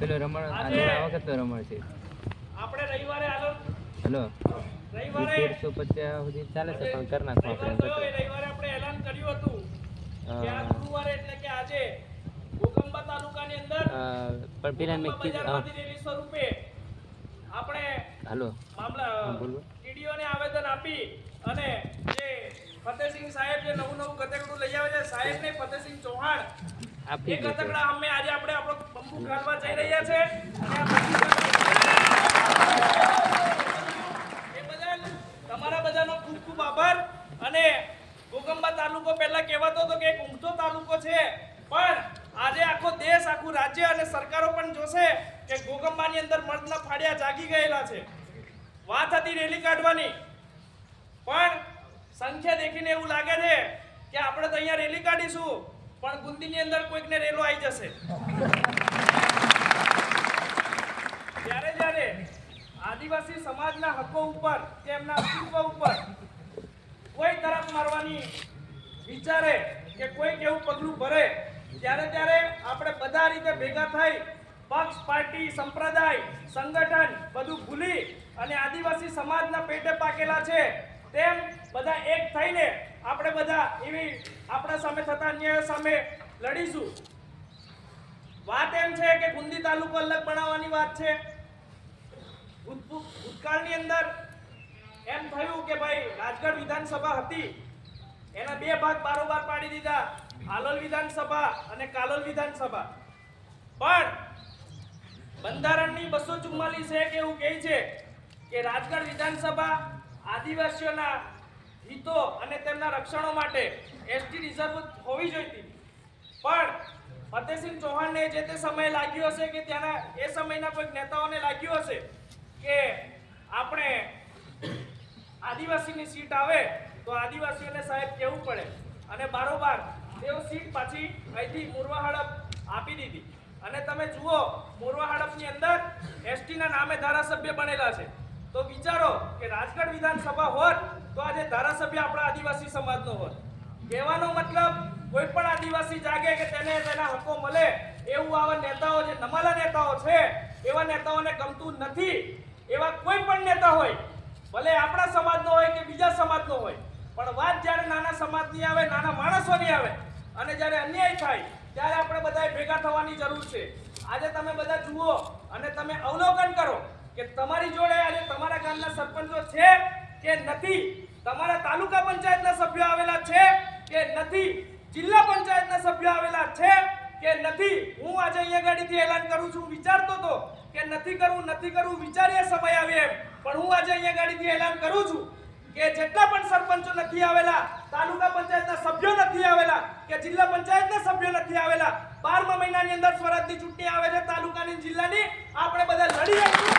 પેલો રમણ આ વખત તો રમણ છે. આપણે રવિવારે આલો હેલો. રવિવારે તેરસો પચાસ સુધી ચાલે છે પણ કર નાખો આપણે. રવિવારે આપણે એલાન કર્યું હતું કે આ ગુરુવારે એટલે કે આજે ગોકંબા તાલુકાની અંદર પણ પેલા મેં કીધું સ્વરૂપે આપણે હાલો. મામલા બોલો. ટીડીઓને આવેદન આપી અને જે ફતેહસિંહ સાહેબ જે નવું નવું ગતેકડું લઈ આવે છે સાહેબ ને ફતેહસિંહ ચૌહાણ આપી એ કતકડા અમે આજે આપણે આપણો બંબુ કાઢવા જઈ રહ્યા છે. એ બદલ તમારા બધાનો ખૂબ ખૂબ આભાર. અને ગોગંબા તાલુકો પહેલા કહેવાતો હતો કે એક ઊંઘતો તાલુકો છે. પણ આજે આખો દેશ આખું રાજ્ય અને સરકારો પણ જોશે કે ગોગંબાની અંદર મર્દના ફાડિયા જાગી ગયેલા છે. વાત હતી રેલી કાઢવાની. પણ સંખ્યા દેખીને એવું લાગે છે કે આપણે તો અહીંયા રેલી કાઢીશું. પણ ગુંદીની અંદર કોઈકને રેલો આવી જશે. જ્યારે જ્યારે આદિવાસી સમાજના હકો ઉપર કે એમના અસ્તિત્વ ઉપર કોઈ તરફ મારવાની વિચારે કે કોઈ કેવું પગલું ભરે, ત્યારે ત્યારે આપણે બધા રીતે ભેગા થઈ પક્ષ, પાર્ટી, સંપ્રદાય, સંગઠન બધું ભૂલી અને આદિવાસી સમાજના પેટે પાકેલા છે. તેમ બધા એક થઈને આપણે બધા એવી આપણા સામે થતા અન્યાયો સામે લડીશું. વાત એમ છે કે ગુંદી તાલુકો અલગ બનાવવાની વાત છે. ભૂત- ભૂતકાળની અંદર એમ થયું કે ભાઈ રાજગઢ વિધાનસભા હતી. એના બે ભાગ બારોબાર પાડી દીધા. હાલોલ વિધાનસભા અને કાલોલ વિધાનસભા. પણ બંધારણની બસો ચુમ્માલીસ એક એવું કહે છે કે રાજગઢ વિધાનસભા આદિવાસીઓના હિતો અને તેમના રક્ષણો માટે એસટી રિઝર્વ હોવી જોઈતી. પણ ફતેહસિંહ ચૌહાણને જે તે સમયે લાગ્યું હશે કે ત્યાંના એ સમયના કોઈક નેતાઓને લાગ્યું હશે કે આપણે આદિવાસીની સીટ આવે તો આદિવાસીઓને સાહેબ કહેવું પડે. અને બારોબાર તેઓ સીટ પાછી અહીંથી મોરવા હડપ આપી દીધી. અને તમે જુઓ મોરવા હડપની અંદર એસટીના નામે ધારાસભ્ય બનેલા છે. તો વિચારો કે રાજગઢ વિધાનસભા હોત તો આજે ધારાસભ્ય આપણા આદિવાસી સમાજનો હોત. કહેવાનો મતલબ કોઈ પણ આદિવાસી જાગે કે તેને તેના હકો મળે એવું આવા નેતાઓ જે નમાલા નેતાઓ છે, એવા નેતાઓને ગમતું નથી. એવા કોઈ પણ નેતા હોય, ભલે આપણા સમાજનો હોય કે બીજા સમાજનો હોય, પણ વાત જ્યારે નાના સમાજની આવે, નાના માણસોની આવે અને જ્યારે અન્યાય થાય, ત્યારે આપણે બધાએ ભેગા થવાની જરૂર છે. આજે તમે બધા જુઓ અને તમે અવલોકન કરો કે તમારી જોડે આજે તમારા ગામના સરપંચો છે કે નથી? તમારા તાલુકા પંચાયતના સભ્યો આવેલા છે કે નથી? જિલ્લા પંચાયતના સભ્યો આવેલા છે કે નથી? હું આજે અહીંયા ગાડીથી એલાન કરું છું, વિચારતો તો કે નથી કરવું નથી કરવું વિચારીએ સમય આવે એમ. પણ હું આજે અહીંયા ગાડીથી એલાન કરું છું કે જેટલા પણ સરપંચો નથી આવેલા, તાલુકા પંચાયતના સભ્યો નથી આવેલા, કે જિલ્લા પંચાયતના સભ્યો નથી આવેલા, બારમા મહિનાની અંદર સ્વરાજની ચૂંટણી આવે છે, તાલુકાની જિલ્લાની, આપણે બધા લડી રહીશું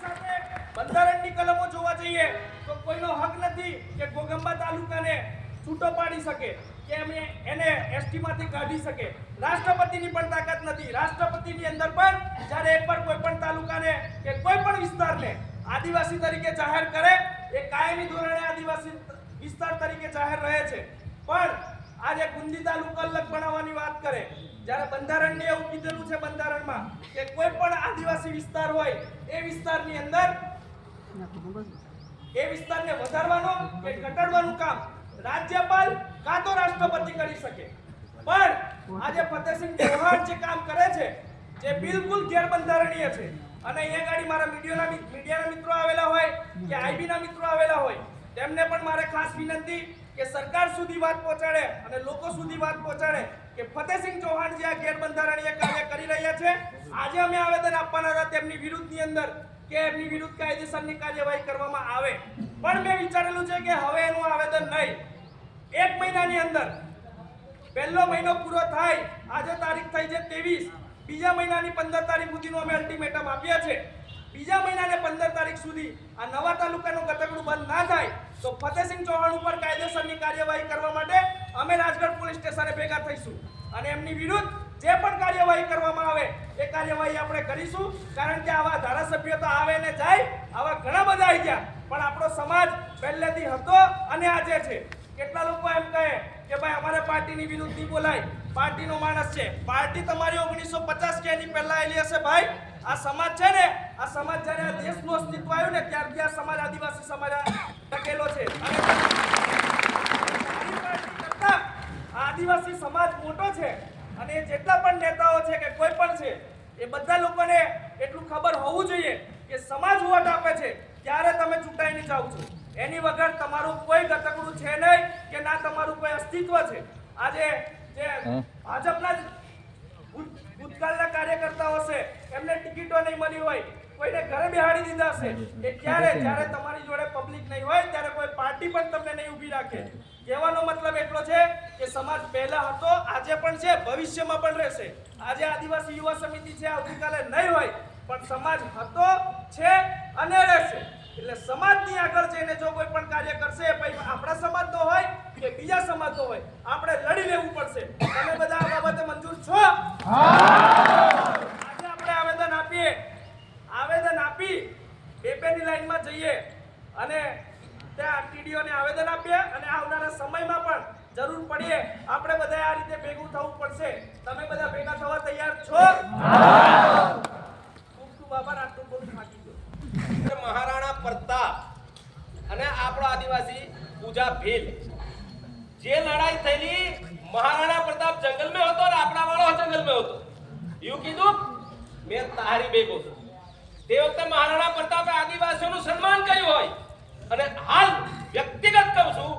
સાથે બંધારણની કલમો તો કોઈનો હક નથી કે ગોગંબા તાલુકાને છૂટો પાડી શકે કે એમને એને એસટીમાંથી કાઢી શકે. રાષ્ટ્રપતિની પણ તાકાત નથી. રાષ્ટ્રપતિની અંદર પણ જ્યારે એક પણ કોઈ પણ તાલુકાને કે કોઈ પણ વિસ્તારને આદિવાસી તરીકે જાહેર કરે, એ કાયમી ધોરણે આદિવાસી વિસ્તાર તરીકે જાહેર રહે છે. પણ આજે ગુંદી તાલુકો અલગ બનાવવાની વાત કરે. જ્યારે બંધારણને એવું કીધેલું છે બંધારણમાં કે કોઈ પણ આદિવાસી વિસ્તાર હોય, એ વિસ્તારની અંદર એ વિસ્તારને વધારવાનું કે ઘટાડવાનું કામ રાજ્યપાલ કાં તો રાષ્ટ્રપતિ કરી શકે. પણ આજે ફતેહસિંહ ચૌહાણ જે કામ કરે છે, જે બિલકુલ ગેરબંધારણીય છે, અને અહીંયા ગાડી મારા મીડિયાના મીડિયાના મિત્રો આવેલા હોય કે આઈબીના મિત્રો આવેલા હોય, તેમને પણ મારે ખાસ વિનંતી કે સરકાર સુધી વાત પહોંચાડે અને લોકો સુધી વાત પહોંચાડે કે ફતેહસિંહ ચૌહાણ જે આ ગેરબંધારણીય કાર્ય કરી રહ્યા છે, આજે અમે આવેદન આપવાના હતા તેમની વિરુદ્ધની અંદર કે એમની વિરુદ્ધ કાયદેસરની કાર્યવાહી કરવામાં આવે. પણ મેં વિચારેલું છે કે હવે એનું આવેદન નહીં. એક મહિનાની અંદર પહેલો મહિનો પૂરો થાય, આજે તારીખ થઈ છે ત્રેવીસ. બીજા મહિનાની પંદર તારીખ સુધીનું અમે અલ્ટિમેટમ આપ્યા છે બીજા મહિનાને પંદર તારીખ સુધી આ નવા તાલુકાનું ગતકડું બંધ ના થાય, તો ફતેહસિંહ ચૌહાણ ઉપર કાયદેસરની કાર્યવાહી કરવા માટે અમે રાજગઢ પોલીસ સ્ટેશને ભેગા થઈશું. અને એમની વિરુદ્ધ જે પણ કાર્યવાહી કરવામાં આવે, એ કાર્યવાહી આપણે કરીશું. કારણ કે આવા ધારાસભ્યો તો આવે ને જાય, આવા ઘણા બધા આવી ગયા. પણ આપણો સમાજ પહેલેથી હતો અને આજે છે. કેટલા લોકો એમ કહે કે ભાઈ, અમારે પાર્ટીની વિરુદ્ધ નહીં બોલાય. પાર્ટીનો માણસ છે. પાર્ટી તમારી ઓગણીસો પચાસ કે એની પહેલા આવેલી હશે ભાઈ? આ સમાજ છે ને, આ સમાજ જ્યારે આ દેશનું અસ્તિત્વ આવ્યું ને ત્યારથી આ સમાજ, આદિવાસી સમાજ ટકેલો છે. આદિવાસી સમાજ મોટો છે. અને જેટલા પણ નેતાઓ છે કે કોઈ પણ છે એ બધા લોકોને એટલું ખબર હોવું જોઈએ કે સમાજ વોટ આપે છે ત્યારે તમે ચૂંટાઈને જાઓ છો. એની વગર તમારું કોઈ ગતકડું છે નહીં કે ના તમારું કોઈ અસ્તિત્વ છે. આજે જે ભાજપના ભૂતકાળના કાર્યકર્તાઓ છે એમને ટિકિટો નહીં મળી હોય કોઈને ઘરે બેહાડી દીધા છે એ ક્યારે જ્યારે તમારી જોડે પબ્લિક નહીં હોય ત્યારે કોઈ પાર્ટી પણ તમને નહીં ઊભી રાખે. કહેવાનો મતલબ એટલો છે કે સમાજ પહેલા હતો, આજે પણ છે, ભવિષ્યમાં પણ રહેશે. આજે આદિવાસી યુવા સમિતિ છે, આવતીકાલે નહીં હોય, પણ સમાજ હતો, છે અને રહેશે. એટલે સમાજની આગળ જઈને જો કોઈ પણ કાર્ય કરશે ભાઈ આપણા સમાજનો હોય કે બીજા સમાજનો હોય, આપણે લડી લેવું પડશે. તમે બધા આ બાબતે મંજૂર છો? આજે આપણે આવેદન આપીએ. આવેદન આપી, બે બેની લાઈનમાં જઈએ અને ત્યાં ટીડીઓને આવેદન આપીએ અને આવનારા સમયમાં પણ જરૂર પડીએ આપણે બધા આ રીતે ભેગું થવું પડશે. તમે બધા ભેગા થવા તૈયાર છો? ખૂબ ખૂબ આભાર આટલું બોલું થાકી ગયો. મહારાણા પ્રતાપ અને આપણો આદિવાસી પૂજા ભીલ. જે લડાઈ થયેલી મહારાણા પ્રતાપ જંગલ મેં હતો ને આપણા વાળો જંગલ મેં હતો. યુ કીધું? મેં તારી ભેગો છું તે વખતે મહારાણા પ્રતાપે આદિવાસીઓનું સન્માન કર્યું હોય. અને હાલ વ્યક્તિગત કહું છું